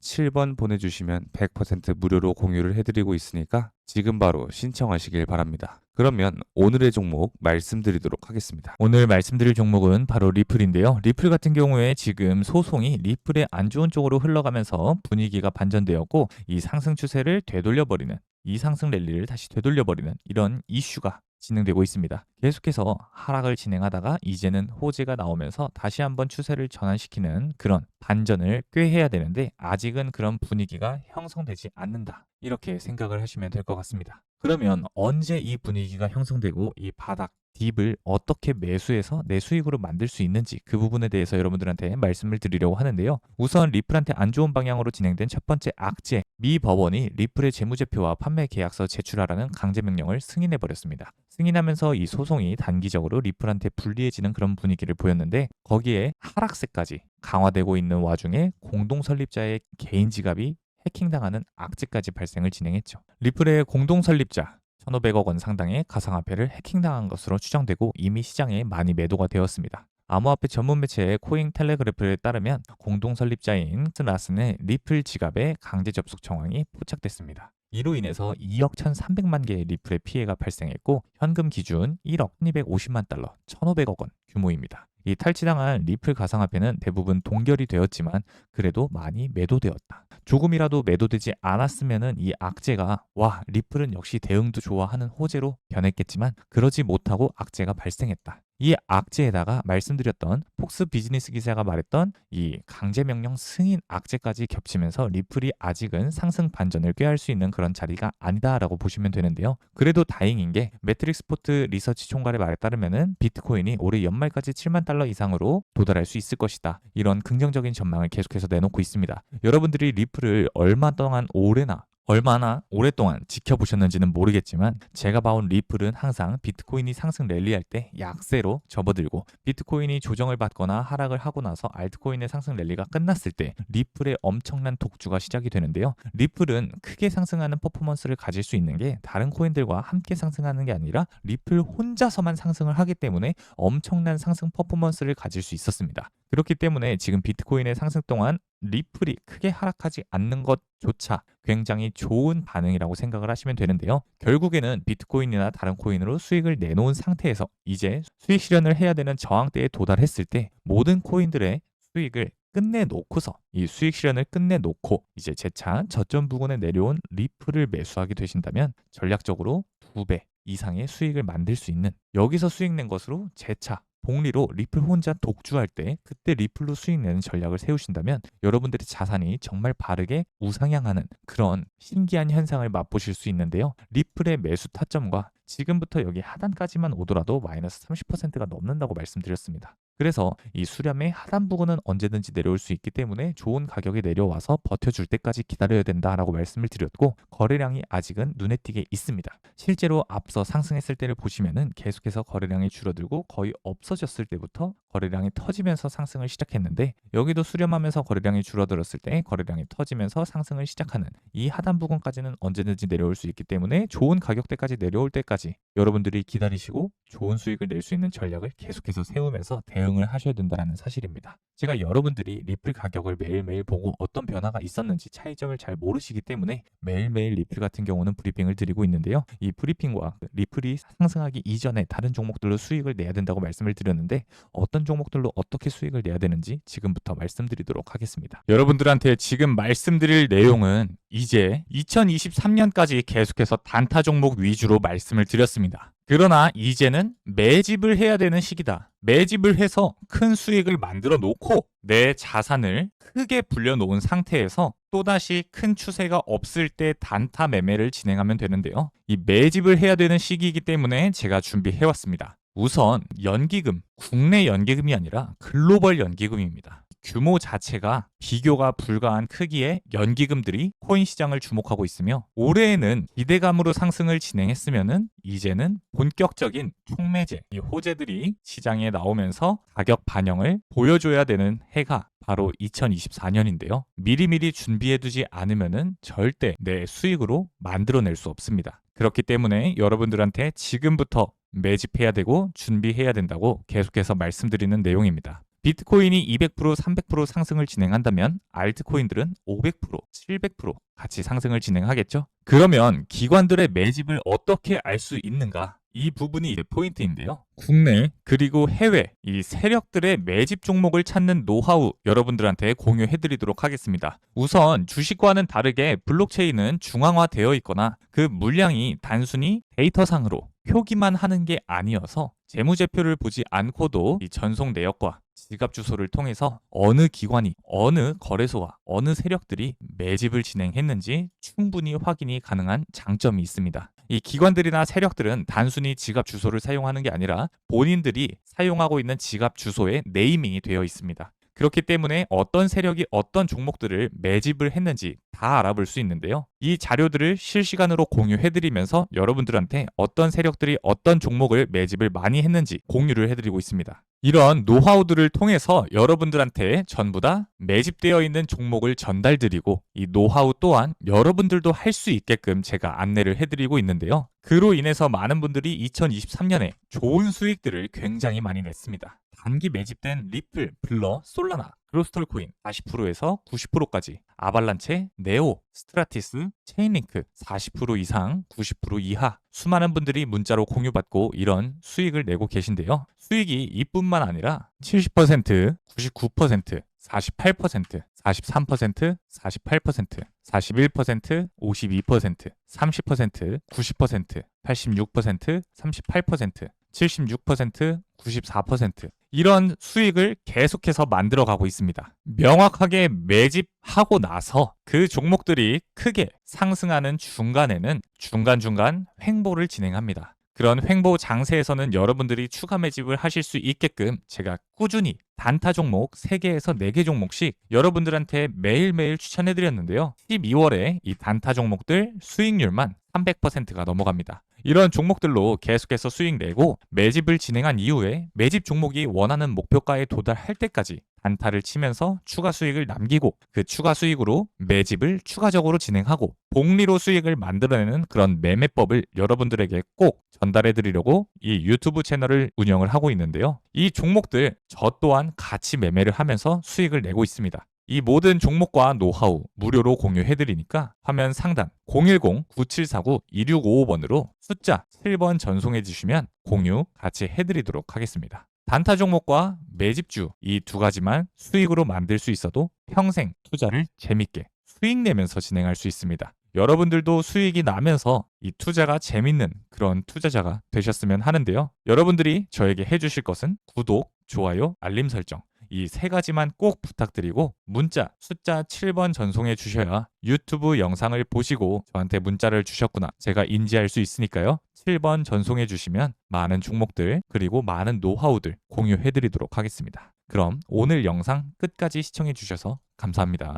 7번 보내주시면 100% 무료로 공유를 해드리고 있으니까 지금 바로 신청하시길 바랍니다. 그러면 오늘의 종목 말씀드리도록 하겠습니다. 오늘 말씀드릴 종목은 바로 리플인데요. 리플 같은 경우에 지금 소송이 리플의 안 좋은 쪽으로 흘러가면서 분위기가 반전되었고 이 상승 추세를 되돌려버리는 이 상승 랠리를 다시 되돌려버리는 이런 이슈가 진행되고 있습니다. 계속해서 하락을 진행하다가 이제는 호재가 나오면서 다시 한번 추세를 전환시키는 그런 반전을 꾀해야 되는데 아직은 그런 분위기가 형성되지 않는다. 이렇게 생각을 하시면 될 것 같습니다. 그러면 언제 이 분위기가 형성되고 이 바닥 딥을 어떻게 매수해서 내 수익으로 만들 수 있는지 그 부분에 대해서 여러분들한테 말씀을 드리려고 하는데요. 우선 리플한테 안 좋은 방향으로 진행된 첫 번째 악재 미 법원이 리플의 재무제표와 판매 계약서 제출하라는 강제 명령을 승인해 버렸습니다. 승인하면서 이 소송이 단기적으로 리플한테 불리해지는 그런 분위기를 보였는데 거기에 하락세까지 강화되고 있는 와중에 공동 설립자의 개인 지갑이 해킹당하는 악재까지 발생을 진행했죠. 리플의 공동 설립자 1,500억 원 상당의 가상화폐를 해킹당한 것으로 추정되고 이미 시장에 많이 매도가 되었습니다. 암호화폐 전문 매체 코인 텔레그래프에 따르면 공동 설립자인 스라스는 리플 지갑의 강제 접속 정황이 포착됐습니다. 이로 인해서 2억 1,300만 개의 리플의 피해가 발생했고 현금 기준 1억 250만 달러, 1,500억 원 규모입니다. 이 탈취당한 리플 가상화폐는 대부분 동결이 되었지만 그래도 많이 매도되었다. 조금이라도 매도되지 않았으면은 이 악재가 와 리플은 역시 대응도 좋아하는 호재로 변했겠지만 그러지 못하고 악재가 발생했다. 이 악재에다가 말씀드렸던 폭스 비즈니스 기사가 말했던 이 강제 명령 승인 악재까지 겹치면서 리플이 아직은 상승 반전을 꾀할 수 있는 그런 자리가 아니다라고 보시면 되는데요. 그래도 다행인 게 매트릭 스포트 리서치 총괄의 말에 따르면은 비트코인이 올해 연말까지 7만 달러 이상으로 도달할 수 있을 것이다. 이런 긍정적인 전망을 계속해서 내놓고 있습니다. 여러분들이 리플을 얼마 동안 오래나 얼마나 오랫동안 지켜보셨는지는 모르겠지만 제가 봐온 리플은 항상 비트코인이 상승 랠리할 때 약세로 접어들고 비트코인이 조정을 받거나 하락을 하고 나서 알트코인의 상승 랠리가 끝났을 때 리플의 엄청난 독주가 시작이 되는데요. 리플은 크게 상승하는 퍼포먼스를 가질 수 있는 게 다른 코인들과 함께 상승하는 게 아니라 리플 혼자서만 상승을 하기 때문에 엄청난 상승 퍼포먼스를 가질 수 있었습니다. 그렇기 때문에 지금 비트코인의 상승 동안 리플이 크게 하락하지 않는 것조차 굉장히 좋은 반응이라고 생각을 하시면 되는데요. 결국에는 비트코인이나 다른 코인으로 수익을 내놓은 상태에서 이제 수익 실현을 해야 되는 저항대에 도달했을 때 모든 코인들의 수익을 끝내놓고서 이 수익 실현을 끝내놓고 이제 재차 저점 부근에 내려온 리플을 매수하게 되신다면 전략적으로 두 배 이상의 수익을 만들 수 있는 여기서 수익 낸 것으로 재차 복리로 리플 혼자 독주할 때 그때 리플로 수익 내는 전략을 세우신다면 여러분들의 자산이 정말 바르게 우상향하는 그런 신기한 현상을 맛보실 수 있는데요. 리플의 매수 타점과 지금부터 여기 하단까지만 오더라도 마이너스 30%가 넘는다고 말씀드렸습니다. 그래서 이 수렴의 하단 부근은 언제든지 내려올 수 있기 때문에 좋은 가격에 내려와서 버텨줄 때까지 기다려야 된다라고 말씀을 드렸고 거래량이 아직은 눈에 띄게 있습니다. 실제로 앞서 상승했을 때를 보시면은 계속해서 거래량이 줄어들고 거의 없어졌을 때부터 거래량이 터지면서 상승을 시작했는데 여기도 수렴하면서 거래량이 줄어들었을 때 거래량이 터지면서 상승을 시작하는 이 하단 부분까지는 언제든지 내려올 수 있기 때문에 좋은 가격대까지 내려올 때까지 여러분들이 기다리시고 좋은 수익을 낼 수 있는 전략을 계속해서 세우면서 대응 을 하셔야 된다는 사실입니다. 제가 여러분들이 리플 가격을 매일매일 보고 어떤 변화가 있었는지 차이점을 잘 모르시기 때문에 매일매일 리플 같은 경우는 브리핑을 드리고 있는데요. 이 브리핑과 리플이 상승하기 이전에 다른 종목들로 수익을 내야 된다고 말씀을 드렸는데 어떤 종목들로 어떻게 수익을 내야 되는지 지금부터 말씀드리도록 하겠습니다. 여러분들한테 지금 말씀드릴 내용은 이제 2023년까지 계속해서 단타 종목 위주로 말씀을 드렸습니다. 그러나 이제는 매집을 해야 되는 시기다. 매집을 해서 큰 수익을 만들어 놓고 내 자산을 크게 불려 놓은 상태에서 또다시 큰 추세가 없을 때 단타 매매를 진행하면 되는데요. 이 매집을 해야 되는 시기이기 때문에 제가 준비해 왔습니다. 우선 연기금, 국내 연기금이 아니라 글로벌 연기금입니다. 규모 자체가 비교가 불가한 크기의 연기금들이 코인 시장을 주목하고 있으며 올해에는 기대감으로 상승을 진행했으면은 이제는 본격적인 촉매제 이 호재들이 시장에 나오면서 가격 반영을 보여줘야 되는 해가 바로 2024년인데요. 미리미리 준비해두지 않으면은 절대 내 수익으로 만들어낼 수 없습니다. 그렇기 때문에 여러분들한테 지금부터 매집해야 되고 준비해야 된다고 계속해서 말씀드리는 내용입니다. 비트코인이 200%, 300% 상승을 진행한다면 알트코인들은 500%, 700% 같이 상승을 진행하겠죠? 그러면 기관들의 매집을 어떻게 알 수 있는가? 이 부분이 이제 포인트인데요. 국내 그리고 해외 이 세력들의 매집 종목을 찾는 노하우 여러분들한테 공유해 드리도록 하겠습니다. 우선 주식과는 다르게 블록체인은 중앙화되어 있거나 그 물량이 단순히 데이터상으로 표기만 하는 게 아니어서 재무제표를 보지 않고도 이 전송 내역과 지갑 주소를 통해서 어느 기관이 어느 거래소와 어느 세력들이 매집을 진행했는지 충분히 확인이 가능한 장점이 있습니다. 이 기관들이나 세력들은 단순히 지갑 주소를 사용하는 게 아니라 본인들이 사용하고 있는 지갑 주소에 네이밍이 되어 있습니다. 그렇기 때문에 어떤 세력이 어떤 종목들을 매집을 했는지 다 알아볼 수 있는데요. 이 자료들을 실시간으로 공유해드리면서 여러분들한테 어떤 세력들이 어떤 종목을 매집을 많이 했는지 공유를 해드리고 있습니다. 이런 노하우들을 통해서 여러분들한테 전부 다 매집되어 있는 종목을 전달드리고 이 노하우 또한 여러분들도 할 수 있게끔 제가 안내를 해드리고 있는데요. 그로 인해서 많은 분들이 2023년에 좋은 수익들을 굉장히 많이 냈습니다. 단기 매집된 리플, 블러, 솔라나, 그로스톨 코인 40%에서 90%까지, 아발란체, 네오, 스트라티스, 체인링크 40% 이상, 90% 이하 수많은 분들이 문자로 공유받고 이런 수익을 내고 계신데요. 수익이 이뿐만 아니라 70%, 99%, 48%, 43%, 48%, 41%, 52%, 30%, 90%, 86%, 38%, 76%, 94% 이런 수익을 계속해서 만들어 가고 있습니다. 명확하게 매집하고 나서 그 종목들이 크게 상승하는 중간에는 중간중간 횡보를 진행합니다. 그런 횡보 장세에서는 여러분들이 추가 매집을 하실 수 있게끔 제가 꾸준히 단타 종목 3개에서 4개 종목씩 여러분들한테 매일매일 추천해 드렸는데요. 12월에 이 단타 종목들 수익률만 300%가 넘어갑니다. 이런 종목들로 계속해서 수익 내고 매집을 진행한 이후에 매집 종목이 원하는 목표가에 도달할 때까지 단타를 치면서 추가 수익을 남기고 그 추가 수익으로 매집을 추가적으로 진행하고 복리로 수익을 만들어내는 그런 매매법을 여러분들에게 꼭 전달해 드리려고 이 유튜브 채널을 운영을 하고 있는데요. 이 종목들 저 또한 같이 매매를 하면서 수익을 내고 있습니다. 이 모든 종목과 노하우 무료로 공유해 드리니까 화면 상단 010-9749-2655번으로 숫자 7번 전송해 주시면 공유 같이 해 드리도록 하겠습니다. 단타 종목과 매집주 이 두 가지만 수익으로 만들 수 있어도 평생 투자를 재밌게 수익 내면서 진행할 수 있습니다. 여러분들도 수익이 나면서 이 투자가 재밌는 그런 투자자가 되셨으면 하는데요. 여러분들이 저에게 해주실 것은 구독, 좋아요, 알림 설정 이 세 가지만 꼭 부탁드리고 문자 숫자 7번 전송해 주셔야 유튜브 영상을 보시고 저한테 문자를 주셨구나 제가 인지할 수 있으니까요. 7번 전송해 주시면 많은 종목들 그리고 많은 노하우들 공유해 드리도록 하겠습니다. 그럼 오늘 영상 끝까지 시청해 주셔서 감사합니다.